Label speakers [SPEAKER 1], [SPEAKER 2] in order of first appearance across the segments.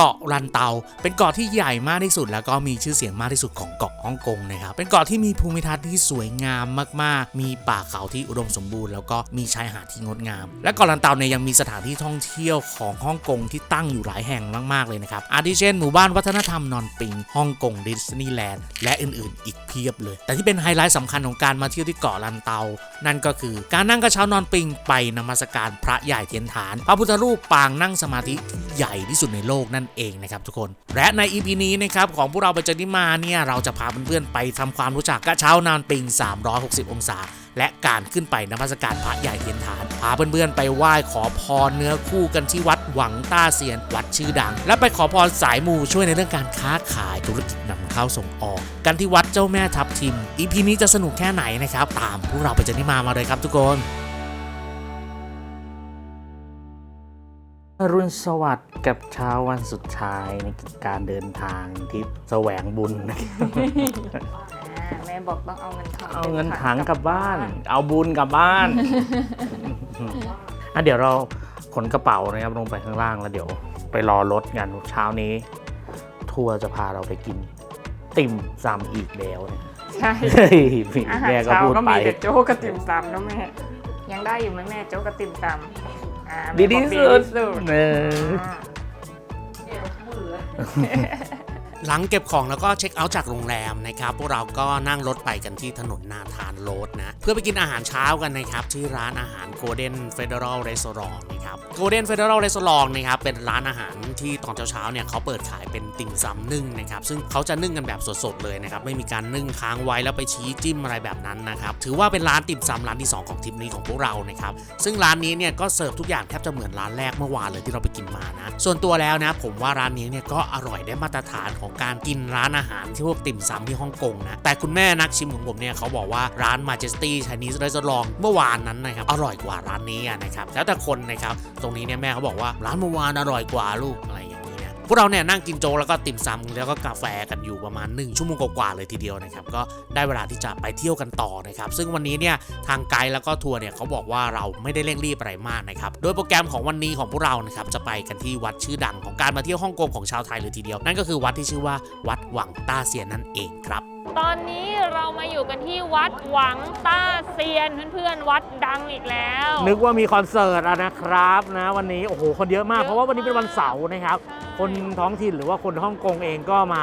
[SPEAKER 1] เกาะรันเตา เป็นเกาะที่ใหญ่มากที่สุด แล้วก็มีชื่อเสียงมากที่สุดของเกาะฮ่องกงนะครับ เป็นเกาะที่มีภูมิทัศน์ที่สวยงามมากๆ มีป่าเขาที่อุดมสมบูรณ์แล้วก็มีชายหาดที่งดงาม และเกาะลันเตาเนี่ยยังมีสถานที่ท่องเที่ยวของฮ่องกงที่ตั้งอยู่หลายแห่งมากๆเลยนะครับ อาทิเช่นหมู่บ้านวัฒนธรรมนอนปิงฮ่องกงดิสนีย์แลนด์และอื่นๆ อีกเพียบเลย แต่ที่เป็นไฮไลท์สำคัญของการมาเที่ยวที่เกาะลันเตา นั่นก็คือการนั่งกระเช้านอนปิงไปนมัสการพระใหญ่เทียนฐาน พระพุทธรูปปางนั่งสมาธิที่ใหญ่ที่สุดในโลกนั่นเองนะครับทุกคน และใน EP นี้นะครับของพวกเราไปจอที่มาเนี่ยเราจะพาเพื่อนๆไปทำความรู้จักกระเช้านอนปิง 360 องศา และการขึ้นไปนมัสการพระใหญ่เทียนฐาน พาเพื่อนๆไปไหว้ขอพรเนื้อคู่กันที่วัดหวังต้าเซียน วัดชื่อดัง และไปขอพรสายมูช่วยในเรื่องการค้าขายธุรกิจนำเข้าส่งออก กันที่วัดเจ้าแม่ทับทิม EP นี้จะสนุกแค่ไหนนะครับตามพวกเราไปจอที่มามาเลยครับทุกคน อรุณสวัสดิ์กับเช้าวันสุดท้ายในการเดินทางที่แสวงบุญนะครับ
[SPEAKER 2] อ่าแม่บอกต้องเอาเงินถัง
[SPEAKER 1] เอาเงินถังกลับบ้าน เอาบุญกลับบ้านอะเดี๋ยวเราขนกระเป๋านะครับลงไปข้างล่างแล้วเดี๋ยวไปรอรถกันเช้านี้ ทัวร์จะพาเราไปกิน ติ่มซำอีกแล้วเนี่ย
[SPEAKER 2] ใช่
[SPEAKER 1] เฮ้ย
[SPEAKER 2] อาหาร
[SPEAKER 1] แม่ก็
[SPEAKER 2] เช้า
[SPEAKER 1] พูด
[SPEAKER 2] ก็
[SPEAKER 1] ไป
[SPEAKER 2] มีแต่โจ๊กกระติ่มซำนะแม่ยังได้อยู่ไหมแม่โจ๊กกระติ่มซำ อ่า
[SPEAKER 1] ดี
[SPEAKER 2] แม่
[SPEAKER 1] ที่ หลังเก็บของแล้วก็เช็คเอาท์จากโรงแรมนะครับพวกเราก็นั่งรถไปกันที่ถนนนาทานโรดนะ เพื่อไปกินอาหารเช้ากันนะครับ ที่ร้านอาหาร Golden Federal Restaurant นะครับ Golden Federal Restaurant นะครับเป็นร้านอาหารที่ตอนเช้าๆเนี่ยเขาเปิดขายเป็นติ่มซำนึ่งนะครับซึ่งเขาจะนึ่งกันแบบสดๆเลยนะครับไม่มีการนึ่งค้างไว้แล้วไปชี้จิ้มอะไรแบบนั้นนะครับถือว่าเป็นร้านติ่มซำร้านที่ 2 ของทริปนี้ของพวกเรานะครับซึ่งร้านนี้เนี่ยก็เสิร์ฟทุกอย่างแทบจะเหมือนร้านแรกเมื่อวานเลยที่เราไปกินมานะส่วนตัวแล้วนะผมว่าร้านนี้เนี่ยก็อร่อยได้มาตรฐานของการกินร้านอาหารที่พวกติ่มซำที่ฮ่องกงนะ แต่คุณแม่นักชิมของผมเนี่ยเขาบอกว่าร้าน Majesty Chinese Restaurant เมื่อวานนั้นนะครับอร่อยกว่าร้านนี้นะครับแล้วแต่คนนะครับตรงนี้เนี่ยแม่เขาบอกว่าร้านเมื่อวานอร่อยกว่าลูกอะไร พวกเราเนี่ยนั่งกินโจ๊กแล้วก็ติ่มซำแล้วก็กาแฟกันอยู่ประมาณ 1 ชั่วโมงกว่าๆเลยทีเดียวนะครับก็ได้เวลาที่จะไปเที่ยวกันต่อนะครับซึ่งวันนี้เนี่ยทางไกด์แล้วก็ทัวร์เนี่ยเขาบอกว่าเราไม่ได้เร่งรีบอะไรมากนะครับโดยโปรแกรมของวันนี้ของพวกเรานะครับจะไปกันที่วัดชื่อดังของการมาเที่ยวฮ่องกงของชาวไทยเลยทีเดียว นั่นก็คือวัดที่ชื่อว่าวัดหวังต้าเซียนนั่นเองครับ
[SPEAKER 2] ตอนนี้เรามาอยู่กันที่วัดหวังต้าเซียนเพื่อนๆ วัดดังอีกแล้ว
[SPEAKER 1] นึกว่ามีคอนเสิร์ตอะนะครับนะวันนี้โอ้โหคนเยอะมาก
[SPEAKER 2] เยอะ
[SPEAKER 1] เพราะว่าวันนี้เป็นวันเสาร์นะครับ คนท้องถิ่นหรือว่าคนฮ่องกงเองก็มา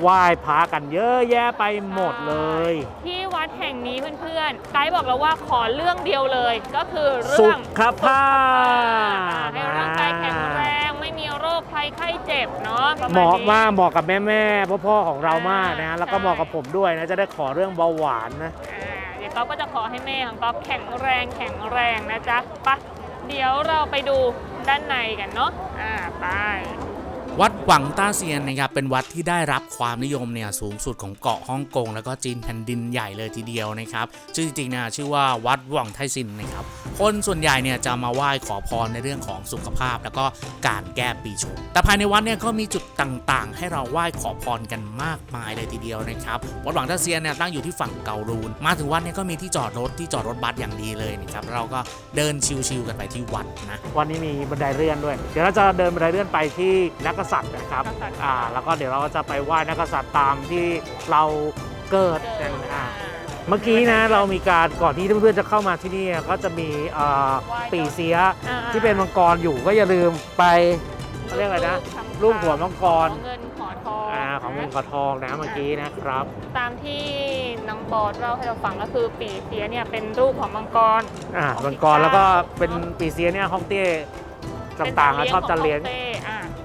[SPEAKER 1] ไหว้พระกันเยอะแยะไปหมดเลย
[SPEAKER 2] ที่วัดแห่งนี้เพื่อนๆไกด์บอกเราว่าขอเรื่องเดียวเลย ก็คือ
[SPEAKER 1] สุ
[SPEAKER 2] เรื่อง
[SPEAKER 1] ขภาพ
[SPEAKER 2] ให้ร่างกายแข็งแรงไม่มีโรคภัยไข้เจ็บเนาะประ
[SPEAKER 1] เห
[SPEAKER 2] มาณ
[SPEAKER 1] มาะ
[SPEAKER 2] นี้
[SPEAKER 1] มากเหมาะกับแม่แม่ๆพ่อพ่อๆของเรามากนะ
[SPEAKER 2] อ่า
[SPEAKER 1] แล้วก็
[SPEAKER 2] ใช่
[SPEAKER 1] เหมาะกับผมด้วยนะจะได้ขอเรื่องเบาหวานนะ
[SPEAKER 2] อ่าเดี๋ยวก๊อฟก็จะขอให้แม่ของก๊อฟแข็งแรงแข็งแรงนะจ๊ะไปะเดี๋ยวเราไปดูด้านในกันเนาะอ่าไป
[SPEAKER 1] วัดหวังต้าเซียนนะครับเป็นวัดที่ได้รับความนิยมเนี่ยสูงสุดของเกาะฮ่องกงแล้วก็จีนแผ่นดินใหญ่เลยทีเดียวนะครับชื่อจริงๆนะชื่อว่าวัดหวังไทซินนะครับคนส่วนใหญ่เนี่ยจะมาไหว้ขอพรในเรื่องของสุขภาพ แล้วก็การแก้ปีชงแต่ภายในวัดเนี่ยก็มีจุดต่างๆ ให้เราไหว้ขอพรกันมากมายเลยทีเดียวนะครับวัดหวังต้าเซียนเนี่ยตั้งอยู่ที่ฝั่งเกาลูน มาถึงวัดเนี่ยก็มีที่จอดรถที่จอดรถบัสอย่างดีเลยนะครับเราก็เดินชิวๆกันไปที่วัดนะวันนี้มีบันไดเลื่อนด้วย เดี๋ยวเราจะเดินบันไดเลื่อนไปที่นักกษัตริย์นะครับ
[SPEAKER 2] นักกษัตริย์
[SPEAKER 1] อ่าแล้วก็เดี๋ยวเราก็จะไปไหว้นักกษัตริย์ตามที่เราเกิดกันอ่าเมื่อกี้นะเรามีการก่อนที่เพื่อนๆจะเข้ามาที่นี่ก็จะมีเอ่อปีเสีย
[SPEAKER 2] อ่า
[SPEAKER 1] ที่เป็นมังกรอยู่ก็อย่าลืมไปเขาเรียกอะไรนะรูปหัวมังกร
[SPEAKER 2] ขอเงินขอทอง
[SPEAKER 1] อ่าของเงินกอทองนะเมื่อกี้นะครับ
[SPEAKER 2] ตามที่น้องบอสเล่าให้เราฟังก็คือปีเสียเนี่ยเป็นรูปของมังกร
[SPEAKER 1] อ่ามังกรแล้วก็เป็นปีเสียเนี่ยฮ่องเต้ต่างๆอะชอบจะเลี้ยง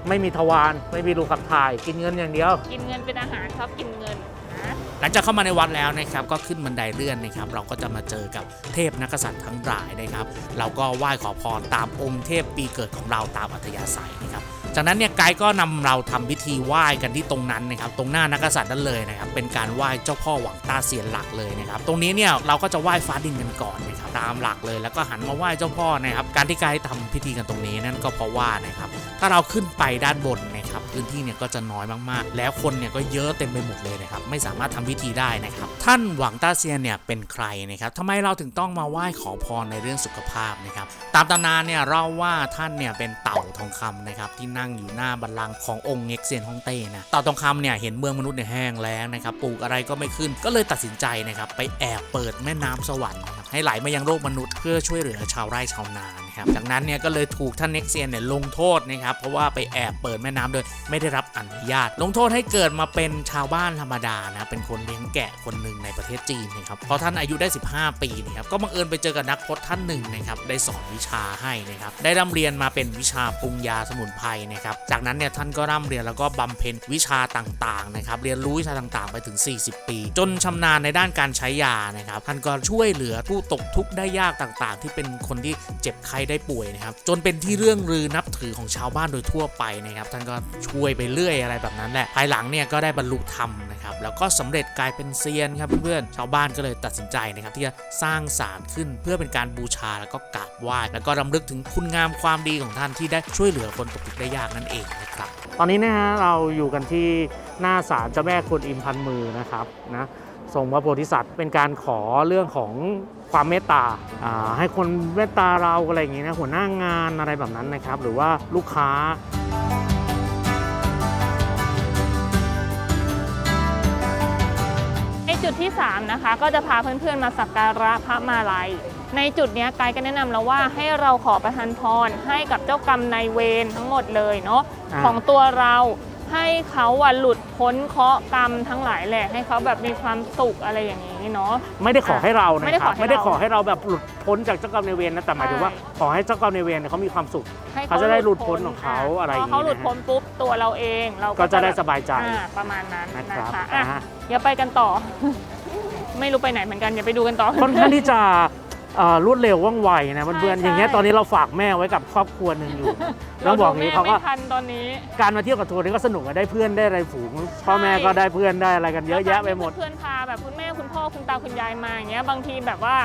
[SPEAKER 1] ไม่มีทวารไม่มีรูขับถ่าย กินเงินอย่างเดียว
[SPEAKER 2] กินเงินเป็นอาหารชอบกินเงินนะ
[SPEAKER 1] หลังจากเข้ามาในวัดแล้วนะครับก็ขึ้นบันไดเลื่อนนะครับ เราก็จะมาเจอกับเทพนักกษัตริย์ทั้งหลายนะครับ เราก็ไหว้ขอพรตามองค์เทพปีเกิดของเราตามอัธยาศัยนะครับจากนั้นเนี่ยไกด์ก็นำเราทำพิธีไหว้กันที่ตรงนั้นนะครับ ตรงหน้านักกษัตริย์นั่นเลยนะครับ เป็นการไหว้เจ้าพ่อหวังต้าเซียนหลักเลยนะครับ ตรงนี้เนี่ยเราก็จะไหว้ฟ้าดินกันก่อนนะครับตามหลักเลย แล้วก็หันมาไหว้เจ้าพ่อนะครับ การที่ไกด์ทำพิธีกันตรงนี้นั่นก็เพราะว่านะครับ ถ้าเราขึ้นไปด้านบนนะ นะครับพื้นที่เนี่ยก็จะน้อยมากๆ แล้วคนเนี่ยก็เยอะเต็มไปหมดเลยนะครับไม่สามารถทำพิธีได้นะครับท่านหวังต้าเซียนเนี่ยเป็นใครนะครับทำไมเราถึงต้องมาไหว้ขอพรในเรื่องสุขภาพนะครับตามตำนานเนี่ยเล่าว่าท่านเนี่ยเป็นเต่าทองคำนะครับที่นั่งอยู่หน้าบัลลังก์ขององค์เง็กเซียนฮ่องเต้นะเต่าทองคำเนี่ยเห็นเมืองมนุษย์เนี่ยแห้งแล้งนะครับปลูกอะไรก็ไม่ขึ้นก็เลยตัดสินใจนะครับไปแอบเปิดแม่น้ำสวรรค์นะครับให้ไหลมายังโลกมนุษย์เพื่อช่วยเหลือชาวไร่ชาวนานะครับจากนั้นเนี่ยก็เลยถูกท่านเน็กเซียนเนี่ยลงโทษนะครับเพราะว่าไปแอบเปิดแม่น้ำโดยไม่ได้รับอนุญาต ลงโทษให้เกิดมาเป็นชาวบ้านธรรมดานะเป็นคนเลี้ยงแกะคนหนึ่งในประเทศจีนนะครับพอท่านอายุได้ 15 ปีนะครับก็บังเอิญไปเจอกับนักพจน์ท่านหนึ่งนะครับได้สอนวิชาให้นะครับได้ร่ำเรียนมาเป็นวิชาปรุงยาสมุนไพรนะครับจากนั้นเนี่ยท่านก็ร่ำเรียนแล้วก็บำเพ็ญวิชาต่างๆนะครับเรียนรู้วิชาต่างๆ ไปถึง 40 ปี จนชำนาญในด้านการใช้ยานะครับท่านก็ช่วยเหลือผู้ตกทุกข์ได้ยากต่างๆ ที่เป็นคนที่เจ็บไข้ได้ป่วยนะครับจนเป็นที่เรื่องลือนับถือของชาวบ้านโดยทั่วไปนะครับท่านก็ช่วยไปเรื่อยอะไรแบบนั้นแหละภายหลังเนี่ยก็ได้บรรลุธรรมนะครับแล้วก็สำเร็จกลายเป็นเซียนครับเพื่อนๆชาวบ้านก็เลยตัดสินใจนะครับที่จะสร้างศาลขึ้นเพื่อเป็นการบูชาแล้วก็กราบไหว้แล้วก็รำลึกถึงคุณงามความดีของท่านที่ได้ช่วยเหลือคนตกทุกข์ได้ยากนั่นเองนะครับ
[SPEAKER 3] ตอนนี้นะฮะเราอยู่กันที่หน้าศาลเจ้าแม่กวนอิมพันมือนะครับนะทรงพระโพธิสัตว์เป็นการขอเรื่องของความเมตตาให้คนเมตตาเราอะไรอย่างงี้นะหัวหน้างานอะไรแบบนั้นนะครับ หรือว่าลูกค้า
[SPEAKER 2] จุดที่ 3 นะคะ ก็จะพาเพื่อนๆมาสักการะพระมาลัย ในจุดเนี้ยไกด์ก็แนะนำเราว่าให้เราขอประทานพรให้กับเจ้ากรรมนายเวรทั้งหมดเลยเนาะ
[SPEAKER 3] อ่า
[SPEAKER 2] ของตัวเราให้เขาอะหลุดพ้นเคราะห์กรรมทั้งหลายแหละให้เขาแบบมีความสุขอะไรอย่างนี้เนาะ
[SPEAKER 3] ไม่ได้ขอให้เรานะ
[SPEAKER 2] ไม่ได้
[SPEAKER 3] ค
[SPEAKER 2] ข
[SPEAKER 3] รั
[SPEAKER 2] อบให้
[SPEAKER 3] ไม่ได้
[SPEAKER 2] เรา
[SPEAKER 3] ขอให้เราแบบหลุดพ้นจากเจ้ากรรมนายเวรนะแต่หมายถึงว่า
[SPEAKER 2] ใช่
[SPEAKER 3] ขอให้เจ้ากรรมนายเวรเนี่ยเขามีความสุข
[SPEAKER 2] ให้
[SPEAKER 3] เขาจะได้หลุดพ้นของเขาอะไรอย่าง
[SPEAKER 2] พ
[SPEAKER 3] นี้
[SPEAKER 2] อเขาหลุด
[SPEAKER 3] นะฮะ
[SPEAKER 2] พ้นปุ๊บตัวเราเองเรา
[SPEAKER 3] ก็จะได้
[SPEAKER 2] แบบ
[SPEAKER 3] สบายใจ
[SPEAKER 2] อ่าประมาณนั้น
[SPEAKER 3] นะ
[SPEAKER 2] นะครับคะ
[SPEAKER 3] อ่า
[SPEAKER 2] อะ
[SPEAKER 3] ฮะ
[SPEAKER 2] เดี๋ยวไปกันต่อ ไม่รู้ไปไหนเหมือนกันอย่าไปดูกันต่อ
[SPEAKER 3] ค่อนข้างที่จะเอ่อรวดเร็วว่องไวนะเพื่อนๆ
[SPEAKER 2] ใช่
[SPEAKER 3] อย่างเงี้ย
[SPEAKER 2] ใช่
[SPEAKER 3] ตอนนี้เราฝากแม่ไว้กับครอบครัวหนึ่งอยู่ต้องบอกอย่างนี้เขาก็
[SPEAKER 2] ไม่ทันตอนนี้
[SPEAKER 3] การมาเที่ยวกับทัวร์นี่ก็สนุกอะได้เพื่อนได้อะไรฝูงพ่อแม่ก็ได้เพื่อนได้อะไรกันเยอะแยะไปหมด
[SPEAKER 2] เพื่อนพาแบบคุณแม่คุณพ่อคุณตาคุณยายมาอย่างเงี้ยบางทีแบบว่า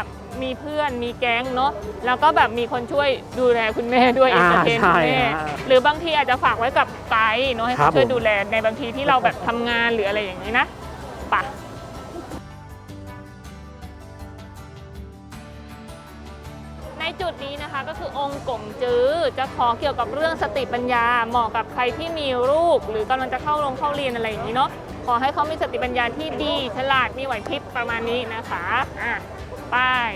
[SPEAKER 2] มีเพื่อนมีแก๊งเนาะแล้วก็แบบมีคนช่วยดูแลคุณแม่ด้วยเอ
[SPEAKER 3] อ่า
[SPEAKER 2] นเตอร์เทน
[SPEAKER 3] ใช่
[SPEAKER 2] คุณแม่
[SPEAKER 3] ฮะ
[SPEAKER 2] หรือบางทีอาจจะฝากไว้กับไกด์เนาะให้
[SPEAKER 3] ครั
[SPEAKER 2] เขา
[SPEAKER 3] บ
[SPEAKER 2] ช่วย
[SPEAKER 3] ผม
[SPEAKER 2] ดูแลในบางทีที่เราแบบทำงานหรืออะไรอย่างนี้นะไปะในจุดนี้นะคะก็คือองค์กงจื้อจะขอเกี่ยวกับเรื่องสติปัญญาเหมาะกับใครที่มีลูกหรือกำลังจะเข้าโรงเข้าเรียนอะไรอย่างนี้เนาะขอให้เขามีสติปัญญาที่ดี ฉลาดมีไหวพริบประมาณนี้นะคะอะไป้าย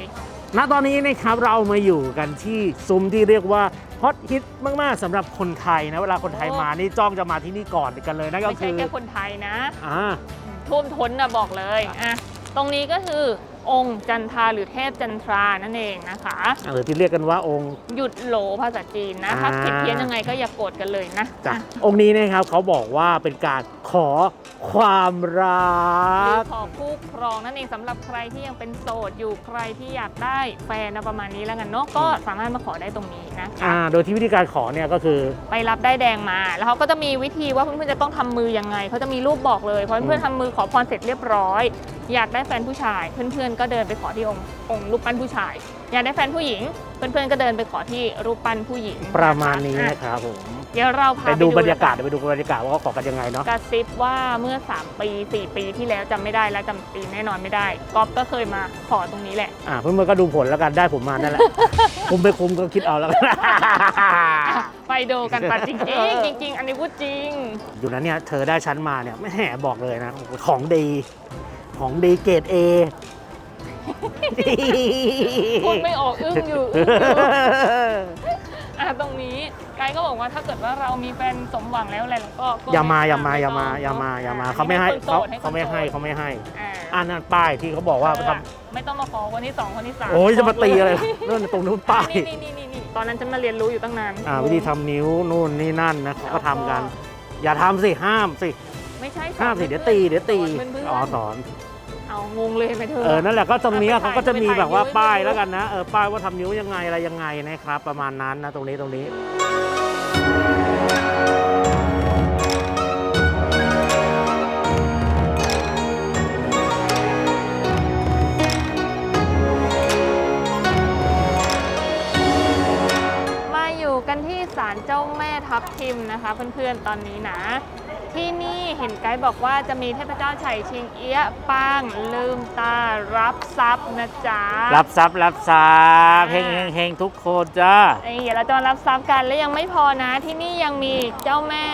[SPEAKER 3] ณตอนนี้นะครับเรามาอยู่กันที่ซุ้มที่เรียกว่าฮอตฮิตมาก ๆสำหรับคนไทยนะ เวลาคนไทย
[SPEAKER 2] โอ้
[SPEAKER 3] มานี่จ้องจะมาที่นี่ก่อนกันเลยนั่นก็
[SPEAKER 2] ไม่
[SPEAKER 3] คื
[SPEAKER 2] ใช่
[SPEAKER 3] อ
[SPEAKER 2] แค่คนไทยนะ
[SPEAKER 3] อ่า
[SPEAKER 2] ท่วมท้นนะบอกเลยอะตรงนี้ก็คือ องค์จันทราหรือเทพจันทรานั่นเองนะคะ
[SPEAKER 3] หรือที่เรียกกันว่าองค์
[SPEAKER 2] หยุดโหลภาษาจีนนะถ้า
[SPEAKER 3] อ่า
[SPEAKER 2] ผิดเพี้ยนยังไงก็อย่าโกรธกันเลยนะ
[SPEAKER 3] จ้ะ
[SPEAKER 2] อะ
[SPEAKER 3] องค์นี้นะครับเขาบอกว่าเป็นการขอความรั
[SPEAKER 2] หรือกขอคู่ครองนั่นเองสำหรับใครที่ยังเป็นโสดอยู่ใครที่อยากได้แฟนนะประมาณนี้แล้วกันเนาะก็สามารถมาขอได้ตรงนี้นะคะ
[SPEAKER 3] อ่าโดยที่วิธีการขอเนี่ยก็คือ
[SPEAKER 2] ไปรับได้ายแดงมา แล้วเขาก็จะมีวิธีว่าเพื่อนๆจะต้องทำมือยังไงเขาจะมีรูปบอกเลยพอเพื่อนๆทำมือขอพรเสร็จเรียบร้อย อยากได้แฟนผู้ชายเพื่อนๆก็เดินไปขอที่องค์องค์รูปปั้นผู้ชาย อยากได้แฟนผู้หญิง เพื่อนๆก็เดินไปขอที่รูปปั้นผู้หญิง
[SPEAKER 3] ประมาณนี้
[SPEAKER 2] อ่
[SPEAKER 3] นะครับผม
[SPEAKER 2] เดี๋ยวเราพา
[SPEAKER 3] ไปดูบรรยากาศ
[SPEAKER 2] แล้ว
[SPEAKER 3] ไปดูบรรยากาศว่าเขาขอกันยังไงเนาะ
[SPEAKER 2] กระซิบว่าเมื่อ 3 ปี 4 ปีที่แล้วจำไม่ได้แล้วจำปีแน่นอนไม่ได้ก๊อฟก็เคยมาขอตรงนี้แหละ
[SPEAKER 3] อ่าเพื่อนๆก็ดูผลแล้วกันได้ผมมานั่นแหละคุมไปคุมก็คิดเอาแล้วกัน
[SPEAKER 2] ไปดูกันปะจริงๆจริง ๆ อันนี้พูดจริง
[SPEAKER 3] อยู่นั้นเนี่ยเธอได้ชั้นมาเนี่ยไม่แหมบอกเลยนะของดี ของดีเกรดเอ
[SPEAKER 2] พูดไม่ออกอึ้งอยู่อึ้งอยู่อะตรงนี้ไกด์ก็บอกว่าถ้าเกิดว่าเรามีแฟนสมหวังแล้วอะไรแล้วก็ก็
[SPEAKER 3] อย่ามา
[SPEAKER 2] ไอ
[SPEAKER 3] ย่ามา
[SPEAKER 2] ต้
[SPEAKER 3] อย่างมาอย่ามาอย่ามาเขาไม่ให้
[SPEAKER 2] คนโส
[SPEAKER 3] เขา
[SPEAKER 2] ด
[SPEAKER 3] เขาไม่ให้
[SPEAKER 2] คนโสด
[SPEAKER 3] เขาไม่ให้
[SPEAKER 2] อ่า
[SPEAKER 3] อันนั้นป้ายที่เขาบอกว่า
[SPEAKER 2] เธอ
[SPEAKER 3] ท
[SPEAKER 2] อะไม่ต้องมาขอคนที่สองคนที่สามำ
[SPEAKER 3] โอ้ยจะมาตีอะไร
[SPEAKER 2] ข
[SPEAKER 3] นั่นตรงนู้นป้าย
[SPEAKER 2] นี่นี่นี่นี่ตอนนั้นฉันมาเรียนรู้อยู่ตั้งนาน
[SPEAKER 3] อ่าวิธีทำนิ้วนู่นนี่นั่นนะเขาก็ทำกัน อย่าทำสิห้ามสิ
[SPEAKER 2] ไม่ใช่
[SPEAKER 3] ห้ามสิเดี๋ยวตีเดี๋ยวตี
[SPEAKER 2] สอนเพื่อนๆ
[SPEAKER 3] อ๋อสอน
[SPEAKER 2] เอา งงเลยไหมเธอ
[SPEAKER 3] เออ นั่นแหละก็ตรงนี้
[SPEAKER 2] เอาไป
[SPEAKER 3] เขาก็จะมี
[SPEAKER 2] ถ่าย
[SPEAKER 3] แบบว่า
[SPEAKER 2] นิ้วให้
[SPEAKER 3] ป้าย
[SPEAKER 2] ดู
[SPEAKER 3] แล้วกันนะ เออ ป้ายว่าทำนิ้วยังไงอะไรยังไงนะครับ ประมาณนั้นนะตรงนี้ตรงนี้
[SPEAKER 2] มาอยู่กันที่ศาลเจ้าแม่ทับทิมนะนะคะ เพื่อนๆตอนนี้นะ ที่นี่เห็นไกด์บอกว่าจะมีเทพเจ้าไฉชิงเอี้ยะปางลืมตารับทรัพย์นะจ๊ะ
[SPEAKER 3] รับทรัพย์รับทรัพย์เฮงเฮงเฮงทุกคนจ้า
[SPEAKER 2] เอ้ยเดี๋ยวเราจะมารับทรัพย์กันและยังไม่พอนะ ที่นี่ยังมีเจ้าแม่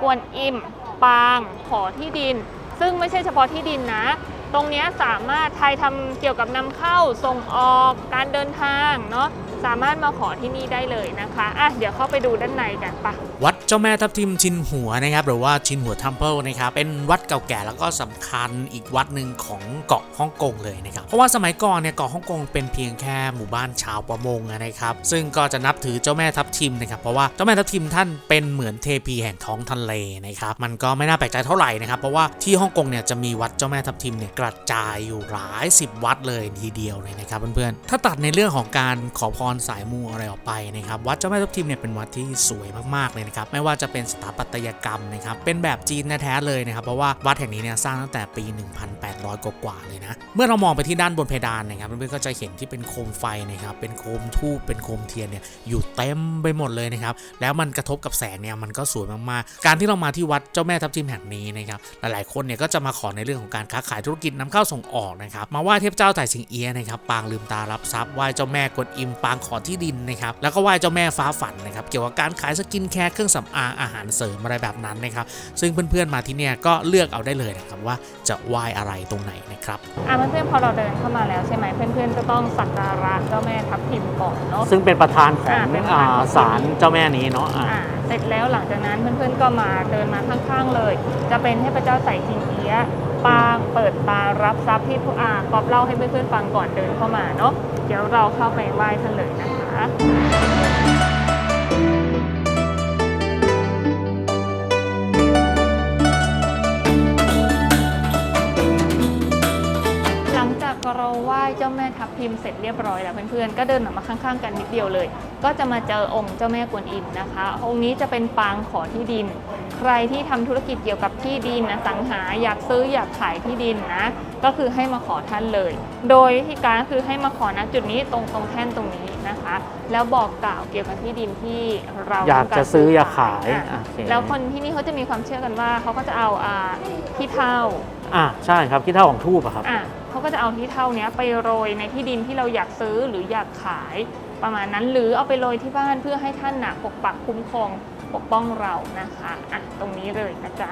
[SPEAKER 2] กวนอิมปางขอที่ดิน ซึ่งไม่ใช่เฉพาะที่ดินนะ ตรงนี้สามารถไทยทำเกี่ยวกับนำเข้าส่งออกการเดินทางเนาะสามารถมาขอที่นี่ได้เลยนะคะอะเดี๋ยวเข้าไปดูด้านในกันปะ
[SPEAKER 1] วัดเจ้าแม่ทับทิมชินหัวนะครับหรือว่าชินหัวทัมเพิลนะครับเป็นวัดเก่าแก่แล้วก็สำคัญอีกวัดหนึ่งของเกาะฮ่องกงเลยนะครับเพราะว่าสมัยก่อนเนี่ยเกาะฮ่องกงเป็นเพียงแค่หมู่บ้านชาวประมงนะครับซึ่งก็จะนับถือเจ้าแม่ทับทิมนะครับเพราะว่าเจ้าแม่ทับทิมท่านเป็นเหมือนเทพีแห่งท้องทะเลนะครับมันก็ไม่น่าแปลกใจเท่าไหร่นะครับเพราะว่าที่ฮ่องกงเนี่ยจะมีวัดเจ้าแม่ทับทิมเนี่ยกระจายอยู่หลายสิบวัดเลยทีเดียวเลยนะครับเพื่อนๆ ถ้าตัดในเรื่องของการขอพรสายมูอะไรออกไปนะครับวัดเจ้าแม่ทับทิมเนี่ยเป็นวัดที่สวยมากๆเลยนะครับไม่ว่าจะเป็นสถาปัตยกรรมนะครับเป็นแบบจีนแท้ๆเลยนะครับเพราะว่าวัดแห่งนี้เนี่ยสร้างตั้งแต่ปี 1,800 กว่าๆเลยนะเมื่อเรามองไปที่ด้านบนเพดานนะครับเพื่อนๆก็จะเห็นที่เป็นโคมไฟนะครับเป็นโคมทูบเป็นโคมเทียนเนี่ยอยู่เต็มไปหมดเลยนะครับแล้วมันกระทบกับแสงเนี่ยมันก็สวยมากๆ การที่เรามาที่วัดเจ้าแม่ทับทิมแห่งนี้นะครับหลายๆคนเนี่ยก็จะมาขอในเรื่องของการค้าขายธุรกิจนำเข้าส่งออกนะครับมาไหว้เทพเจ้าไต่สิงเอียะนะครับปางลืมตารับทรัพย์ไหว้เจ้าแม่กวนอิมปางขอที่ดินนะครับแล้วก็ไหว้เจ้าแม่ฟ้าฝันนะครับเกี่ยวกับการขายสกินแคร์เครื่องสำอางอาหารเสริมอะไรแบบนั้นนะครับซึ่งเพื่อนๆมาที่เนี่ยก็เลือกเอาได้เลยนะครับว่าจะไหว้อะไรตรงไหนนะครับ
[SPEAKER 2] อะเพื่อนๆพอเราเดินเข้ามาแล้วใช่ไหมเพื่อนๆก็ต้องสักการะเจ้าแม่ทับทิมก่อนเนาะ
[SPEAKER 3] ซึ่งเป็นประธานของ
[SPEAKER 2] อ่าเป็นประธานของ
[SPEAKER 3] อ่าศาลเจ้าแม่นี้เนาะอ่า
[SPEAKER 2] อ่าเสร็จแล้วหลังจากนั้นเพื่อนๆก็มาเดินมาข้างๆเลย จะเป็นเทพเจ้าไสจิงเอียะ ปางเปิดตารับทรัพย์ที่ผู้อ่ากอบเล่าให้เพื่อนๆฟังก่อนเดินเข้ามาเนาะเดี๋ยวเราเข้าไปไหว้ท่านเลยนะคะหลังจากเราไหว้เจ้าแม่ทับทิมเสร็จเรียบร้อยแล้วเพื่อนๆ ก็เดินออกมาข้างๆ กันนิดเดียวเลย ก็จะมาเจอองค์เจ้าแม่กวนอิมนะคะ องค์นี้จะเป็นปางขอที่ดิน ใครที่ทำธุรกิจเกี่ยวกับที่ดินนะสังหาอยากซื้ออยากขายที่ดินนะ ก็คือให้มาขอท่านเลย โดยวิธีการก็คือให้มาขอณจุดนี้ตรงตรงแท่นตรงนี้นะคะ แล้วบอกกล่าวเกี่ยวกับที่ดินที่เรา
[SPEAKER 3] อยาก
[SPEAKER 2] ต้งร
[SPEAKER 3] จะซื้ออยากขาย
[SPEAKER 2] อะ
[SPEAKER 3] อะโอเค
[SPEAKER 2] แล้วคนที่นี่เขาจะมีความเชื่อกันว่าเขาก็จะเอาอ่าที่เท่า
[SPEAKER 3] อ่าใช่ครับคิดเท่าของทูบอะครับ
[SPEAKER 2] อะเขาก็จะเอาที่เท่าเนี้ยไปโรยในที่ดินที่เราอยากซื้อหรืออยากขายประมาณนั้นหรือเอาไปโรยที่บ้านเพื่อให้ท่านน่ะปกปักคุ้มครอง ปกป้องเรานะคะอะตรงนี้เลยนะจ๊ะ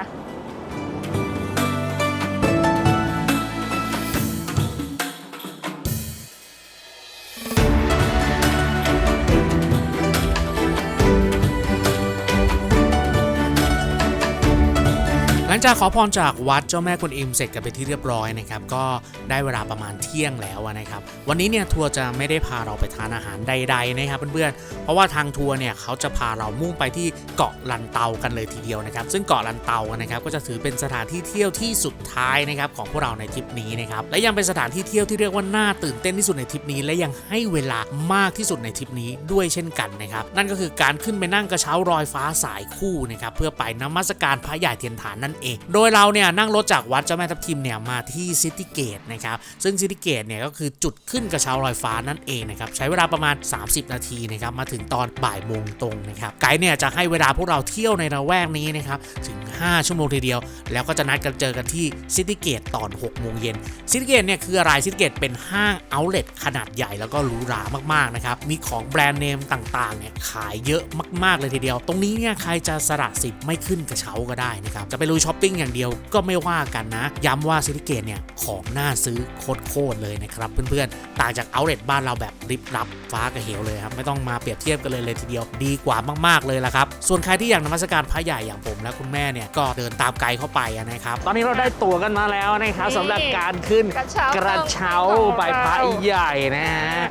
[SPEAKER 1] งจากขอพรจากวัดเจ้าแม่กวนอิมเสร็จกันไปที่เรียบร้อยนะครับก็ได้เวลาประมาณเที่ยงแล้วนะครับวันนี้เนี่ยทัวร์จะไม่ได้พาเราไปทานอาหารใด ๆ นะครับเพื่อนๆเพราะว่าทางทัวร์เนี่ยเขาจะพาเรามุ่งไปที่เกาะลันเตากันเลยทีเดียวนะครับซึ่งเกาะลันเตานะครับก็จะถือเป็นสถานที่เที่ยวที่สุดท้ายนะครับของพวกเราในทริปนี้นะครับและยังเป็นสถานที่เที่ยวที่เรียกว่าน่าตื่นเต้นที่สุดในทริปนี้ และยังให้เวลามากที่สุดในทริปนี้ด้วยเช่นกันนะครับนั่นก็คือการขึ้นไปนั่งกระเช้ารอยฟ้าสายคู่นะครับเพื่อไปนมัสการพระใหญ่เทียนฐานนั่นเอง โดยเราเนี่ยนั่งรถจากวัดเจ้าแม่ทับทิมเนี่ยมาที่ซิตี้เกตนะครับ ซึ่งซิตี้เกตเนี่ยก็คือจุดขึ้นกระเช้าลอยฟ้านั่นเองนะครับใช้เวลาประมาณ 30 นาทีนะครับมาถึงตอนบ่ายโมงตรงนะครับไกด์เนี่ยจะให้เวลาพวกเราเที่ยวในระแวกนี้นะครับถึง 5 ชั่วโมงทีเดียว แล้วก็จะนัดกันเจอกันที่ซิตี้เกตตอน6โมงเย็นซิตี้เกตเนี่ยคืออะไรซิตี้เกตเป็นห้างเอาท์เลทขนาดใหญ่แล้วก็หรูหรามากๆนะครับมีของแบรนด์เนมต่างๆเนี่ยขายเยอะมากๆเลยทีเดียว ตรงนี้เนี่ยใครจะสละสิทธิ์ไม่ขึ้นกระเช้าก็ได้นะครับจะไปลุยช้อปปิ้งอย่างเดียวก็ไม่ว่ากันนะ ย้ำว่าซิตี้เกตเนี่ยของน่าซื้อโคตรๆเลยนะครับเพื่อนๆ ต่างจากเอาท์เลทบ้านเราแบบริบรับฟ้ากับเหวเลยครับ ไม่ต้องมาเปรียบเทียบกันเลยเลยทีเดียวดีกว่ามากๆเลยละครับ ส่วนใครที่อยากนมัสการพระใหญ่อย่างผมและคุณแม่เนี่ยก็เดินตามไกด์เข้าไปนะครับ
[SPEAKER 3] ตอนนี้เราได้ตั๋วกันมาแล้วนะครับ
[SPEAKER 2] นี่
[SPEAKER 3] สำหรับการขึ้น
[SPEAKER 2] กระเช้าก
[SPEAKER 3] ระเช้า
[SPEAKER 2] ของเรา
[SPEAKER 3] ใบพระใหญ่นะฮะ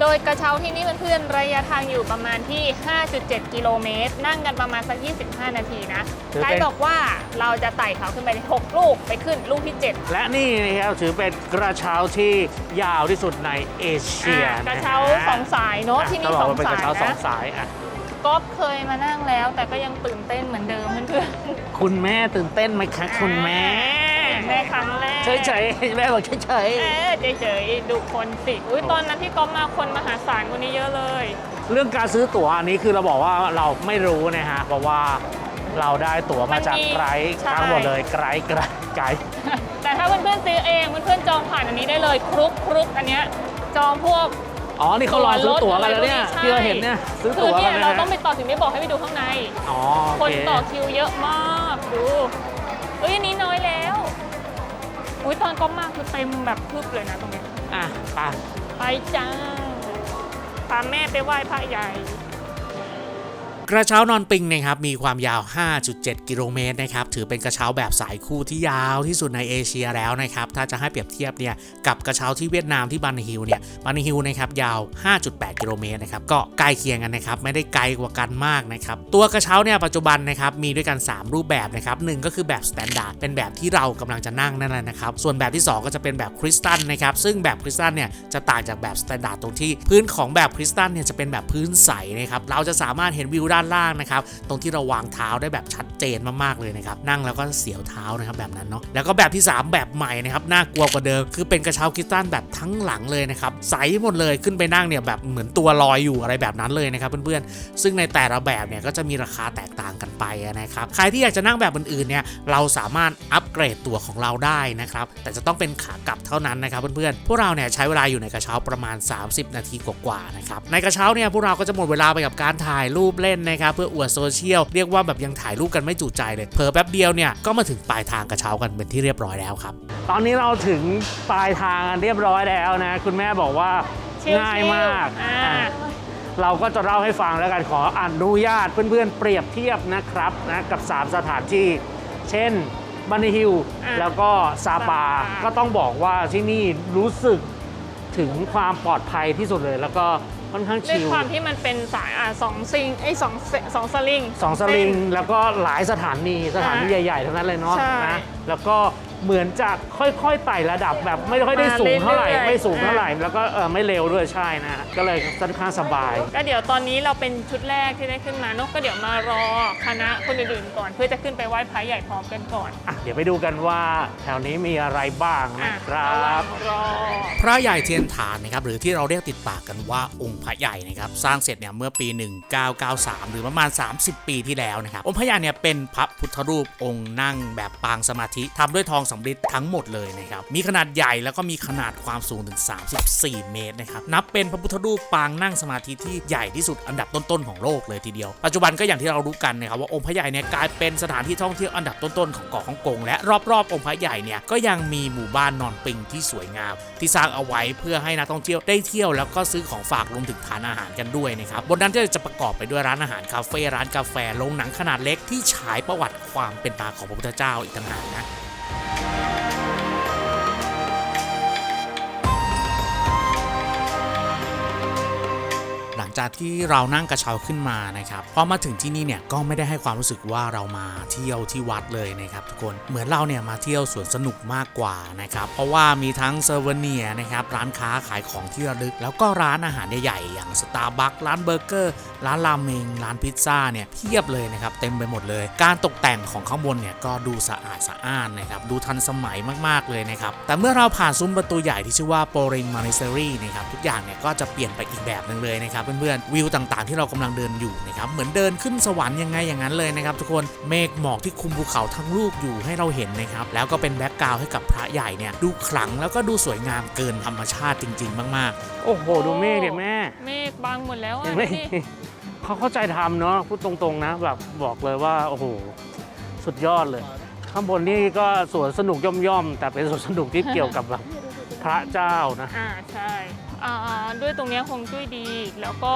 [SPEAKER 2] โดยกระเช้าที่นี่เพื่อนๆระยะทางอยู่ประมาณที่ 5.7 กิโลเมตร นั่งกันประมาณสัก 25 นาทีนะ
[SPEAKER 3] ถือ
[SPEAKER 2] ไก
[SPEAKER 3] เป็น
[SPEAKER 2] ด์บอกว่าเราจะไต่เขาขึ้นไปใน6ลูกไปขึ้นลูกที่ 7
[SPEAKER 3] และนี่นะครับถือเป็นกระเช้าที่ยาวที่สุดในเอเชีย
[SPEAKER 2] อะกระเช้า
[SPEAKER 3] นะฮะ
[SPEAKER 2] สองสายเนอะ
[SPEAKER 3] อ่
[SPEAKER 2] ที่นี่
[SPEAKER 3] ก็บ
[SPEAKER 2] ส
[SPEAKER 3] อก
[SPEAKER 2] อง
[SPEAKER 3] ว่าเป็นก
[SPEAKER 2] สา
[SPEAKER 3] ระ
[SPEAKER 2] ย
[SPEAKER 3] เช้าสอง
[SPEAKER 2] นะ
[SPEAKER 3] สายอะ
[SPEAKER 2] ก๊อฟเคยมานั่งแล้ว แต่ก็ยังตื่นเต้นเหมือนเดิมเพื่อน
[SPEAKER 3] คุณแม่ตื่นเต้นไหมคะ
[SPEAKER 2] ๆ
[SPEAKER 3] คุณแม่
[SPEAKER 2] แม่ครั้งแรก
[SPEAKER 3] เฉยๆแม่บอกเฉย
[SPEAKER 2] เออเฉยๆดูคนสิอุ้ยตอนนั้นที่ก๊อฟมาคนมหาศาลกว่านี้เยอะเลย
[SPEAKER 3] ๆเรื่องการซื้อตั๋วอันนี้คือเราบอกว่าเราไม่รู้นะฮะเพราะว่าเราได้ตั๋วมาจาก
[SPEAKER 2] มันมี
[SPEAKER 3] ไกด์
[SPEAKER 2] ใช่
[SPEAKER 3] ทั้งหมดเลยไกด์ไกด์ไกด์
[SPEAKER 2] แต่ถ้าเพื่อนๆซื้อเองเพื่อนๆจองผ่านอันนี้ได้เลยครุกครุกอันเนี้ยจองพวก
[SPEAKER 3] อ๋อนี่เขารอซื้อตั๋วกันแล้วเนี่ย
[SPEAKER 2] ใช่
[SPEAKER 3] ที่เราเห็นเนี่ยซื้อ
[SPEAKER 2] คื
[SPEAKER 3] ตั๋
[SPEAKER 2] อ
[SPEAKER 3] ว
[SPEAKER 2] เนี่
[SPEAKER 3] กั
[SPEAKER 2] ย
[SPEAKER 3] น
[SPEAKER 2] เรา
[SPEAKER 3] นะ
[SPEAKER 2] ต้อง
[SPEAKER 3] ฮะ
[SPEAKER 2] ไปต่อถึงได้บอกให้ไปดูข้างใน
[SPEAKER 3] อ๋อ
[SPEAKER 2] ค
[SPEAKER 3] โอนเค
[SPEAKER 2] ต่อคิวเยอะมากดูเอ้ยอันนี้น้อยแล้ว อุ้ยตอนก็มากคือเต็มแบบพึบเลยนะตรงนี้
[SPEAKER 3] อะไป
[SPEAKER 2] ไปจ้าพาแม่ไปไหว้พระใหญ่
[SPEAKER 1] กระเช้านอนปิงนะครับมีความยาว 5.7 กิโลเมตรนะครับถือเป็นกระเช้าแบบสายคู่ที่ยาวที่สุดในเอเชียแล้วนะครับถ้าจะให้เปรียบเทียบเนี่ยกับกระเช้าที่เวียดนามที่บันฮิลเนี่ยบันฮิลนะครับยาว 5.8 กิโลเมตรนะครับก็ใกล้เคียงกันนะครับไม่ได้ไกลกว่ากันมากนะครับตัวกระเช้าเนี่ยปัจจุบันนะครับมีด้วยกัน 3 รูปแบบนะครับหนึ่งก็คือแบบสแตนดาร์ดเป็นแบบที่เรากำลังจะนั่งนั่นแหละนะครับส่วนแบบที่ 2 ก็จะเป็นแบบคริสตัลนะครับซึ่งแบบคริสตัลเนี่ยจะต่างจากแบบสแตนดาร์ดตรงที่พื้นของแบบคริสตัลเนี่ยจะเป็นแบบพื้นใสนะครับเราจะสามารถเห็นวิวด้านล่างนะครับตรงที่เราวางเท้าได้แบบชัดเจนมากๆเลยนะครับนั่งแล้วก็เสียวเท้านะครับแบบนั้นเนาะแล้วก็แบบที่ 3 แบบใหม่นะครับน่ากลัวกว่าเดิมคือเป็นกระเช้าคริสตัลแบบทั้งหลังเลยนะครับใสหมดเลยขึ้นไปนั่งเนี่ยแบบเหมือนตัวลอยอยู่อะไรแบบนั้นเลยนะครับเพื่อนๆซึ่งในแต่ละแบบเนี่ยก็จะมีราคาแตกต่างกันไปนะครับใครที่อยากจะนั่งแบบอื่นๆเนี่ยเราสามารถอัปเกรดตัวของเราได้นะครับแต่จะต้องเป็นขากลับเท่านั้นนะครับเพื่อนๆพวกเราเนี่ยใช้เวลาอยู่ในกระเช้าประมาณ 30 นาทีกว่าๆนะครับในกระเช้าเนี่ยพวกเราก็จะหมดเวลาไปกับการถ่ายรูปเล่นนะครับเพื่ออวดโซเชียลเรียกว่าแบบยังถ่ายรูปกันไม่จุใจเลยเผลอแป๊บเดียวเนี่ยก็มาถึงปลายทางกระเช้ากันเป็นที่เรียบร้อยแล้วครับ
[SPEAKER 3] ตอนนี้เราถึงปลายทางกันเรียบร้อยแล้วนะ คุณแม่บอกว่า
[SPEAKER 2] ชิลๆ
[SPEAKER 3] ง่ายมาก
[SPEAKER 2] อ่า
[SPEAKER 3] อะเราก็จะเล่าให้ฟังแล้วกันขออนุญาตเพื่อนๆเปรียบเทียบนะครับนะกับ 3 สถานที่ เช่นบันฮิล
[SPEAKER 2] อะ
[SPEAKER 3] แล้วก็ซาปา
[SPEAKER 2] ซาปา
[SPEAKER 3] ก็ต้องบอกว่าที่นี่รู้สึกถึงความปลอดภัยที่สุดเลย แล้วก็ ค่อนข้าง
[SPEAKER 2] ด้วย
[SPEAKER 3] ชิล
[SPEAKER 2] ความที่มันเป็นสายอะสองซิงไอ้ยสองเซสองสลิง
[SPEAKER 3] สองสลิง
[SPEAKER 2] เส้น
[SPEAKER 3] แล้วก็หลายสถานีสถานี
[SPEAKER 2] อะ
[SPEAKER 3] ใหญ่ๆทั้งนั้นเลยเนาะ
[SPEAKER 2] ใช่
[SPEAKER 3] นะแล้วก็ เหมือนจะค่อยๆไต่ระดับแบบไม่ค่อยได้สูงเท่าไหร่
[SPEAKER 2] มาเรื่อยๆ
[SPEAKER 3] ไม่สูงเท่าไหร่แล้วก็เออไม่เร็วด้วยใช่นะก็เลยค่อนข้างสบาย
[SPEAKER 2] ก็เดี๋ยวตอนนี้เราเป็นชุดแรกที่ได้ขึ้นมาเนกก็เดี๋ยวมารอคณะคนอื่นๆก่อน เพื่อจะขึ้นไปไหว้พระใหญ่พร้อมกันก่อน
[SPEAKER 3] อะเดี๋ยวไปดูกันว่าแถวนี้มีอะไรบ้าง
[SPEAKER 2] อะ
[SPEAKER 3] นะครั
[SPEAKER 2] ระหว่าง
[SPEAKER 3] บ
[SPEAKER 2] รอ
[SPEAKER 1] พระใหญ่เทียนฐานนะครับหรือที่เราเรียกติดปากกันว่าองค์พระใหญ่นะครับสร้างเสร็จเนี่ยเมื่อปี 1993 หรือประมาณ 30 ปีที่แล้วนะครับองค์พระใหญ่เนี่ยเป็นพระพุทธรูปองค์นั่งแบบปางสมาธิทำด้วยทองสำริดทั้งหมดเลยนะครับ มีขนาดใหญ่แล้วก็มีขนาดความสูงถึง 34 เมตรนะครับ นับเป็นพระพุทธรูปปางนั่งสมาธิที่ใหญ่ที่สุดอันดับต้นๆของโลกเลยทีเดียว ปัจจุบันก็อย่างที่เรารู้กันนะครับว่าองค์พระใหญ่เนี่ยกลายเป็นสถานที่ท่องเที่ยวอันดับต้นๆของเกาะฮ่องกงและรอบๆ องค์พระใหญ่เนี่ยก็ยังมีหมู่บ้านนอนปิงที่สวยงาม ที่สร้างเอาไว้เพื่อให้นักท่องเที่ยวได้เที่ยวแล้วก็ซื้อของฝากรวมถึงทานอาหารกันด้วยนะครับบนนั้นก็จะประกอบไปด้วยร้านอาหารคาเฟ่ร้านกาแฟโรงหนังขนาดเล็กที่ฉายประวัติความเป็นมาของพระพุทธเจ้าอีกต่างหากนะ Thank you. งจากที่เรานั่งกระเช้าขึ้นมานะครับพอมาถึงที่นี่เนี่ยก็ไม่ได้ให้ความรู้สึกว่าเรามาเที่ยวที่วัดเลยนะครับทุกคนเหมือนเราเนี่ยมาเที่ยวสวนสนุกมากกว่านะครับเพราะว่ามีทั้งเซอร์เวเนียนะครับร้านค้าขายของที่ระลึก แล้วก็ร้านอาหารใหญ่ๆอย่างสตาร์บัคร้านเบอร์เกอร์ร้านราเมงร้านพิซซ่าเนี่ยเพียบเลยนะครับเต็มไปหมดเลย การตกแต่งของข้างบนเนี่ยก็ดูสะอาดสะอ้านนะครับดูทันสมัยมากๆเลยนะครับแต่เมื่อเราผ่านซุ้มประตูใหญ่ที่ชื่อว่าโปริงมานิเซอรี่นะครับทุกอย่างเนี่ยก็จะเปลี่ยนไปอีกแบบหนึ่งเลยนะครับเพื่อนๆวิวต่างๆ ที่เรากำลังเดินอยู่นะครับเหมือนเดินขึ้นสวรรค์ยังไงอย่างนั้นเลยนะครับทุกคนเมฆหมอกที่คลุมภูเขาทั้งลูกอยู่ให้เราเห็นนะครับแล้วก็เป็นแบ็กกราวด์ให้กับพระใหญ่เนี่ยดูขลังแล้วก็ดูสวยงามเกินธรรมชาติจริง ๆ มากๆ
[SPEAKER 3] โอ้โหดูเมฆเดี๋ยแม่
[SPEAKER 2] เมฆบังหมดแล้ว
[SPEAKER 3] เห็
[SPEAKER 2] อะ
[SPEAKER 3] นไหม
[SPEAKER 2] ดูดิ
[SPEAKER 3] เขาเข้าใจทำเนาะพูดตรงๆนะแบบบอกเลยว่าโอ้โหสุดยอดเลย ข้างบนนี่ก็สวนสนุกย่อมๆแต่เป็นสวนสนุกที่เกี่ยวกับแบบพระเจ้านะ
[SPEAKER 2] อ่าใช่ อ่าด้วยตรงเนี้ยคงจุ้ยดี แล้วก็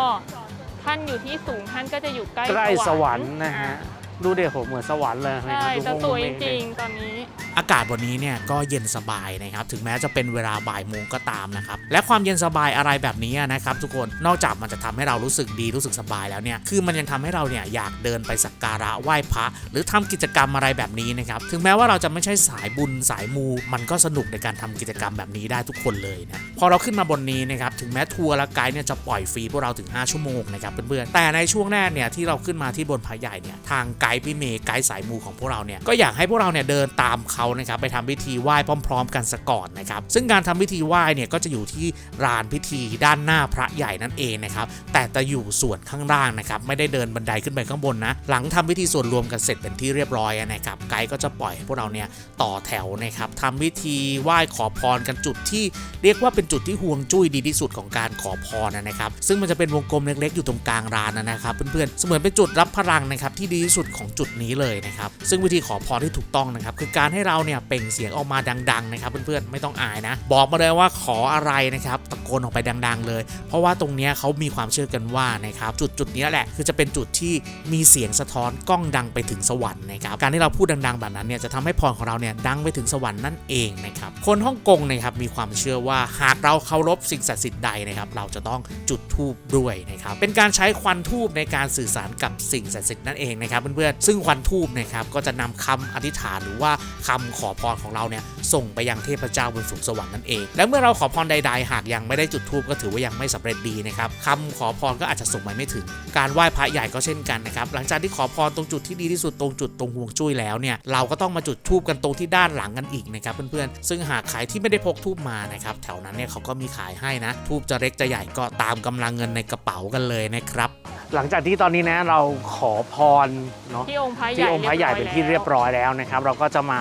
[SPEAKER 2] ท่านอยู่ที่สูงท่านก็จะอยู่ใกล้
[SPEAKER 3] ใกล้สวรรค์นะฮะ ดูเดี๋ยวผมเหมือนสวรรค์เลย
[SPEAKER 2] อ่า
[SPEAKER 3] นะ
[SPEAKER 2] ใช่
[SPEAKER 3] ดู
[SPEAKER 2] แต่
[SPEAKER 3] พง
[SPEAKER 2] สวย
[SPEAKER 3] เม
[SPEAKER 2] จ
[SPEAKER 3] ฆ
[SPEAKER 2] ริงๆตอนนี้
[SPEAKER 1] อากาศวันนี้เนี่ยก็เย็นสบายนะครับ ถึงแม้จะเป็นเวลาบ่ายโมงก็ตามนะครับ และความเย็นสบายอะไรแบบนี้นะครับทุกคน นอกจากมันจะทำให้เรารู้สึกดีรู้สึกสบายแล้วเนี่ย คือมันยังทำให้เราเนี่ยอยากเดินไปสักการะไหว้พระหรือทำกิจกรรมอะไรแบบนี้นะครับ ถึงแม้ว่าเราจะไม่ใช่สายบุญสายมู มันก็สนุกในการทำกิจกรรมแบบนี้ได้ทุกคนเลยนะ พอเราขึ้นมาบนนี้นะครับ ถึงแม้ทัวร์และไกด์เนี่ยจะปล่อยฟรีพวกเราถึง 5 ชั่วโมงนะครับเพื่อนๆ แต่ในช่วงแรกเนี่ยที่เราขึ้นมาที่บนผาใหญ่เนี่ยทางไกไกด์พี่เมย์ไกด์สายมูของพวกเราเนี่ยก็อยากให้พวกเราเนี่ยเดินตามเขานะครับไปทำพิธีไหว้พร้อม ๆ กันซะก่อนนะครับซึ่งการทำพิธีไหว้เนี่ยก็จะอยู่ที่ลานพิธีด้านหน้าพระใหญ่นั่นเองนะครับแต่จะอยู่ส่วนข้างล่างนะครับไม่ได้เดินบันไดขึ้นไปข้างบนนะหลังทำพิธีส่วนรวมกันเสร็จเป็นที่เรียบร้อยนะครับไกด์ก็จะปล่อยให้พวกเราเนี่ยต่อแถวนะครับทำพิธีไหว้ขอพรกันจุดที่เรียกว่าเป็นจุดที่ห่วงจุ้ยดีที่สุดของการขอพรนะครับซึ่งมันจะเป็นวงกลมเล็กๆอยู่ตรงกลางร้านนะนะครับเพื่อนๆเสมือนเป็นจุดรับพลังนะครับที่ดีที่สุดของจุดนี้เลยนะครับ ซึ่งวิธีขอพรที่ถูกต้องนะครับ คือการให้เราเนี่ยเปล่งเสียงออกมาดัง ๆ นะครับ เพื่อนๆไม่ต้องอายนะ บอกมาเลยว่าขออะไรนะครับตะโกนออกไปดัง ๆ เลย เพราะว่าตรงนี้เขามีความเชื่อกันว่านะครับจุดจุดๆนี้แหละคือจะเป็นจุดที่มีเสียงสะท้อนกล้องดังไปถึงสวรรค์นะครับการที่เราพูดดังๆ แบบนั้นเนี่ยจะทำให้พรของเราเนี่ยดังไปถึงสวรรค์นั่นเองนะครับคนฮ่องกงนะครับมีความเชื่อว่าหากเราเคารพสิ่งศักดิ์สิทธิ์ใดนะครับเราจะต้องจุดธูปด้วยนะครับเป็นการใช้ควันธูปในการสื่อสารกับสิ่งศักดิ์สิทธิ์นั่นเองนะครับเพื่อนๆ ซึ่งควันธูปนะครับก็จะนำคำอธิษฐานหรือว่าคำขอพรของเราเนี่ยส่งไปยังเทพเจ้าบนสุสวรรค์นั่นเอง และเมื่อเราขอพรใด ๆ หากยังไม่ได้จุดธูปก็ถือว่ายังไม่สำเร็จดีนะครับคำขอพรก็อาจจะส่งไปไม่ถึง การไหว้พระใหญ่ก็เช่นกันนะครับหลังจากที่ขอพรตรงจุดที่ดีที่สุดตรงจุดตรงห่วงจุ้ยแล้วเนี่ยเราก็ต้องมาจุดธูปกันตรงที่ด้านหลังกันอีกนะครับเพื่อนๆซึ่งหากใครที่ไม่ได้พกธูปมานะครับแถวนั้นเนี่ยเขาก็มีขายให้นะธูปจะเล็กจะใหญ่ก็ตามกำลังเงินในกระเป๋ากันเลยนะครับ
[SPEAKER 3] หลังจากที่ตอนนี้นะเราขอพรเนาะ
[SPEAKER 2] ที่องค์พระให
[SPEAKER 3] ที่
[SPEAKER 2] ญ่
[SPEAKER 3] องค์พระใหญ่เป็นที่เรียบร้อยแล้วนะครับ เราก็จะมา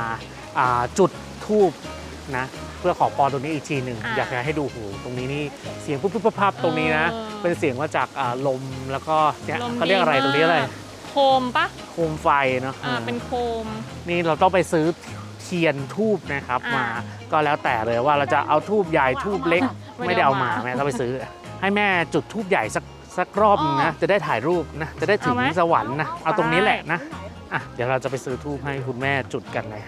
[SPEAKER 3] อ่าจุดทูบนะเพื่อขอพรตรงนี้อีกทีหนึ่งอยากจะให้ดูหูตรงนี้นี่เสียงปุ๊บปุ๊บปั๊บปั๊บตรงนี้นะ เป็นเสียงมาจากอ่าลมแล้วก็เนี่ย
[SPEAKER 2] ลม
[SPEAKER 3] เขาเรียกอะไร
[SPEAKER 2] ดีมาก
[SPEAKER 3] ตรงนี้อะไร
[SPEAKER 2] โคมปะ
[SPEAKER 3] โคมไฟเนาะ
[SPEAKER 2] อ่าเป็นโคม
[SPEAKER 3] นี่เราต้องไปซื้อเทียนทูบนะครับ
[SPEAKER 2] อ่าม
[SPEAKER 3] มาก็แล้วแต่เลยว่าเราจะเอาทูบใหญ่ทูบเล็ก
[SPEAKER 2] ไม่
[SPEAKER 3] ไม่
[SPEAKER 2] ได้
[SPEAKER 3] ได้เอา
[SPEAKER 2] เอา
[SPEAKER 3] มา
[SPEAKER 2] มา
[SPEAKER 3] แม่ต้องไปซื้อ ให้แม่จุดทูบใหญ่สัก สักรอบนึงนะ จะได้ถ่ายรูปนะ จะได้ถึง
[SPEAKER 2] เอาไหม
[SPEAKER 3] สวรรค์นะ เอาตรงนี้แหละ
[SPEAKER 2] ได้
[SPEAKER 3] นะอะเดี๋ยวเราจะไปซื้อทูบให้คุณแม่จุดกันเลย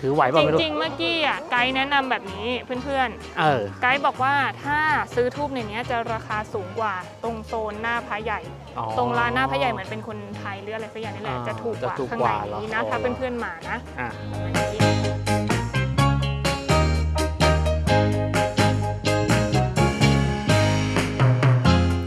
[SPEAKER 3] ถือไหว
[SPEAKER 2] จ
[SPEAKER 3] เปล่าไม่รู้
[SPEAKER 2] ริงๆ เมื่อกี้อะไกด์แนะนำแบบนี้เพื่อน
[SPEAKER 3] เออ
[SPEAKER 2] ๆ ไกด์บอกว่าถ้าซื้อทูบในเนี้ยจะราคาสูงกว่าตรงโซนหน้าพระใหญ่
[SPEAKER 3] อ๋อ
[SPEAKER 2] ตรงร้านหน้าพระใหญ่เหมือนเป็นคนไทยหรืออะไรสักอย่างนี่แหละ
[SPEAKER 3] อ่า
[SPEAKER 2] จะถูกกว่า
[SPEAKER 3] จะถูก
[SPEAKER 2] ข้าง
[SPEAKER 3] ก
[SPEAKER 2] ใน
[SPEAKER 3] ว่าเหรอ
[SPEAKER 2] นี้นะ
[SPEAKER 3] อ๋อ
[SPEAKER 2] ถ้าเพื่อนๆมานะ
[SPEAKER 3] อะ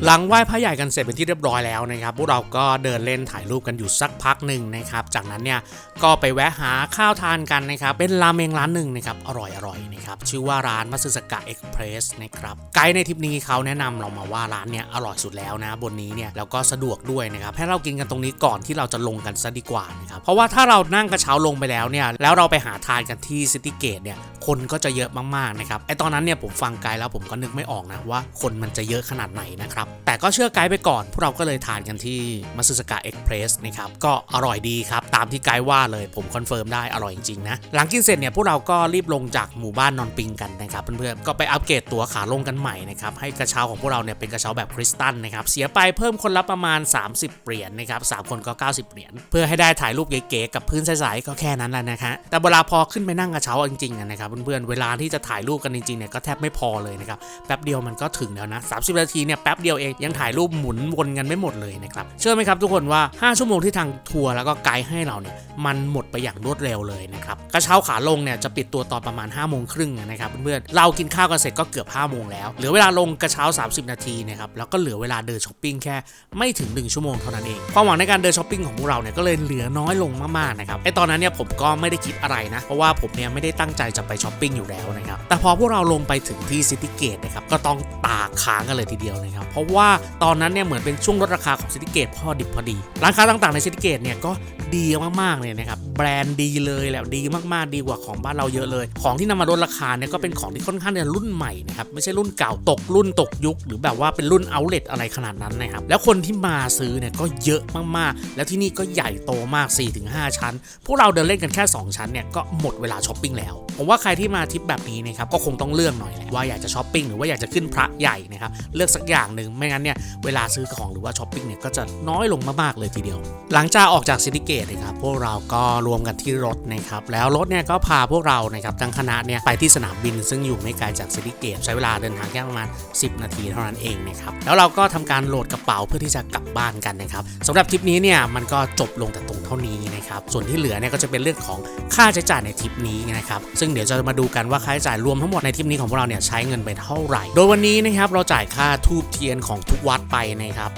[SPEAKER 1] หลังไหว้พระใหญ่กันเสร็จเป็นที่เรียบร้อยแล้วนะครับ พวกเราก็เดินเล่นถ่ายรูปกันอยู่สักพักหนึ่งนะครับ จากนั้นเนี่ยก็ไปแวะหาข้าวทานกันนะครับ เป็นราเมงร้านหนึ่งนะครับอร่อยๆนะครับชื่อว่าร้านมัสึสกะเอ็กเพรสนะครับไกด์ในทริปนี้เขาแนะนำเรามาว่าร้านเนี่ยอร่อยสุดแล้วนะบนนี้เนี่ยแล้วก็สะดวกด้วยนะครับให้เรากินกันตรงนี้ก่อนที่เราจะลงกันซะดีกว่านะครับเพราะว่าถ้าเรานั่งกระเช้าลงไปแล้วเนี่ยแล้วเราไปหาทานกันที่ซิตี้เกตเนี่ยคนก็จะเยอะมากๆนะครับไอตอนนั้นเนี่ยผมฟังไกด์แล้วผมก็นึกไม่ออกนะว่าคนมันจะเยอะขนาดไหนนะครับแต่ก็เชื่อไกด์ไปก่อน พวกเราก็เลยทานกันที่มัสึสกะเอ็กเพรสนะครับ ก็อร่อยดีครับ ตามที่ไกด์ว่าเลยผมคอนเฟิร์มได้อร่อยจริงๆนะ หลังกินเสร็จเนี่ย พวกเราก็รีบลงจากหมู่บ้านนอนปิงกันนะครับเพื่อนๆ ก็ไปอัปเกรดตั๋วขาลงกันใหม่นะครับ ให้กระเช้าของพวกเราเนี่ยเป็นกระเช้าแบบคริสตัลนะครับ เสียไปเพิ่มคนละประมาณ 30 เหรียญนะครับสามคนก็ 90 เหรียญ เพื่อให้ได้ถ่ายรูปเก๋ๆกับพื้นใสๆก็แค่นั้นแหละนะฮะแต่เวลาพอขึ้นไปนั่งกระเช้าจริงๆนะครับเพื่อนๆ เวลาที่จะถ่ายรูปกันจริงๆเนี่ยก็แทบไม่พอเลยนะครับแป๊บเดียวมันก็ถึงแล้วนะ30 นาทีเนี่ยแป๊บเดียวเองยังถ่ายรูปหมุนวนกันไม่หมดเลยนะครับเชื่อไหมครับทุกคนว่า 5 ชั่วโมงที่ทางทัวร์แล้วก็ไกด์ให้เราเนี่ยมันหมดไปอย่างรวดเร็วเลยนะครับกระเช้าขาลงเนี่ยจะปิดตัวตอนประมาณ5โมงครึ่งนะครับเพื่อนๆเรากินข้าวกันเสร็จก็เกือบ5โมงแล้วเหลือเวลาลงกระเช้า 30 นาทีนะครับแล้วก็เหลือเวลาเดินช้อปปิ้งแค่ไม่ถึง 1 ชั่วโมงเท่านั้นเองความหวังในการเดินช้อปปิ้งของพวกเราเนี่ยก็เลยเหลือน้อยลงมากๆนะครับไอตอนนั้นเนี่ยผมก็ไม่ได้คิดอะไรนะเพราะว่าผมเนี่ยไม่ได้ตั้งใจจะไปช้อปปิ้งอยู่แล้วนะครับแต่พอพวกเราลงไปถึงที่ซิตี้เกตนะครับก็ต้องตากค้างกันเลยทีเดียวนะครับเพราะว่าตอนนั้นเนี่ยเหมือนเป็นช่วงลดราคาของซิตี้เกตพอดิบพอดี ร้านค้าต่างๆในซิตี้เกตเนี่ยก็ดีมากๆเลยนะครับแบรนด์ดีเลยแหละดีมากๆดีกว่าของบ้านเราเยอะเลย ของที่นำมาลดราคาเนี่ยก็เป็นของที่ค่อนข้างเนี่ยรุ่นใหม่นะครับไม่ใช่รุ่นเก่าตกรุ่นตกยุค หรือแบบว่าเป็นรุ่นเอาเล t อะไรขนาดนั้นนะครับแล้วคนที่มาซื้อเนี่ยก็เยอะมากๆ แล้วที่นี่ก็ใหญ่โตมาก 4-5 ชั้น พวกเราเดินเล่นกันแค่ 2 ชั้นเนี่ยก็หมดเวลาช้อปปิ้งแล้ว ผมว่าใครที่มาทริปแบบนี้นะครับก็คงต้องเลือกหน่อยแหละว่าอยากจะช้อปปิ้งหรือว่าอยากจะขึ้นพระใหญ่นะครับเลือกสักอย่างหนึ่งไม่งั้นเนี่ยเวลาซื้อของหรือว่าช้อปปิ้งเนี่ยก็จะน้อยลงมากๆเลยทีเดียว หลังจากออกจากซิตี้เกตนะครับพวกเราก็รวมกันที่รถนะครับแล้วรถเนี่ยก็พาพวกเรานะครับทั้งคณะเนี่ยไปที่สนามบิน ซึ่งอยู่ไม่ไกลจากซิตี้เกตใช้เวลาเดินทางแค่ประมาณ 10 นาทีเท่านั้นเองนะครับแล้วเราก็ทำการโหลดกระเป๋าเพื่อที่จะกลับบ้านกันนะครับสำหรับทริปนี้เนี่ยมันก็จบลงแต่ตรงเท่านี้นะครับส่วนที่เหลือเนี่ยก็จะเป็นเรื่องของค่าใช้จ่ายในทริปนี้นะครับซึ่งเดี๋ยวจะมาดูกันว่าค่าใช้จ่ายรวมทั้งหมดในทริปนี้ของพวกเราเนี่ยใช้เงินไปเท่าไหร่ โดยวันนี้นะครับเราจ่ายค่าทูบเทียนของทุกวัดไปนะครับ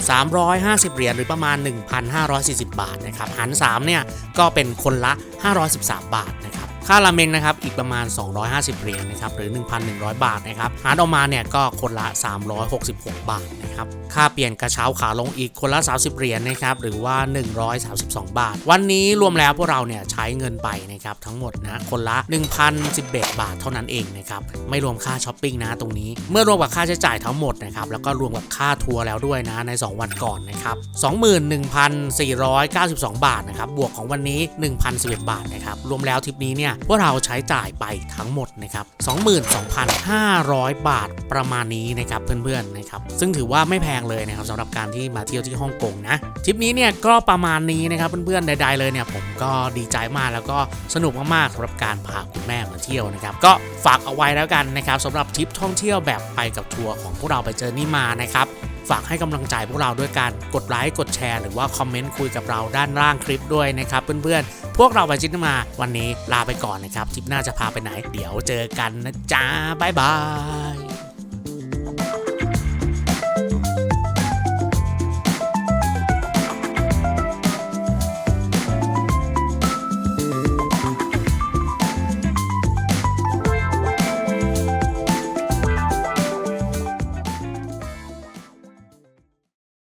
[SPEAKER 1] 350 เหรียญหรือประมาณ 1,540 บาทนะครับหาร3เนี่ยก็เป็นคนละ 513 บาทนะครับ ค่าราเมงนะครับอีกประมาณ 250 เหรียญนะครับหรือ 1,100 บาทนะครับหารออกมาเนี่ยก็คนละ 366 บาทนะครับค่าเปลี่ยนกระเช้าขาลงอีกคนละ 30 เหรียญนะครับหรือว่า 132 บาท วันนี้รวมแล้วพวกเราเนี่ยใช้เงินไปนะครับทั้งหมดนะคนละ 1,011 บาทเท่านั้นเองนะครับไม่รวมค่าช้อปปิ้งนะตรงนี้ เมื่อรวมกับค่าใช้จ่ายทั้งหมดนะครับแล้วก็รวมกับค่าทัวร์แล้วด้วยนะใน 2 วันก่อนนะครับ21,492 บาทนะครับบวกของวันนี้ 1,011 บาทนะครับรวมแล้วทริปนี้เนี่ยวกเราใช้จ่ายไปทั้งหมดนะครับ22,500 บาทประมาณนี้นะครับเพื่อนๆนะครับซึ่งถือว่าไม่แพงเลยนะครับสำหรับการที่มาเที่ยวที่ฮ่องกงนะทริปนี้เนี่ยก็ประมาณนี้นะครับเพื่อนๆใดๆเลยเนี่ยผมก็ดีใจมากแล้วก็สนุกมากๆสำหรับการพาคุณแม่มาเที่ยวนะครับก็ฝากเอาไว้แล้วกันนะครับสำหรับทริปท่องเที่ยวแบบไปกับทัวร์ของพวกเราไปเจอนี่มานะครับ ฝากให้กำลังใจพวกเราด้วยการกดไลค์กดแชร์หรือว่าคอมเมนต์คุยกับเราด้านล่างคลิปด้วยนะครับเพื่อนๆ พวกเราไปจิตมาวันนี้ลาไปก่อนนะครับทริปหน้าจะพาไปไหน เดี๋ยวเจอกันนะจ๊ะบ๊ายบาย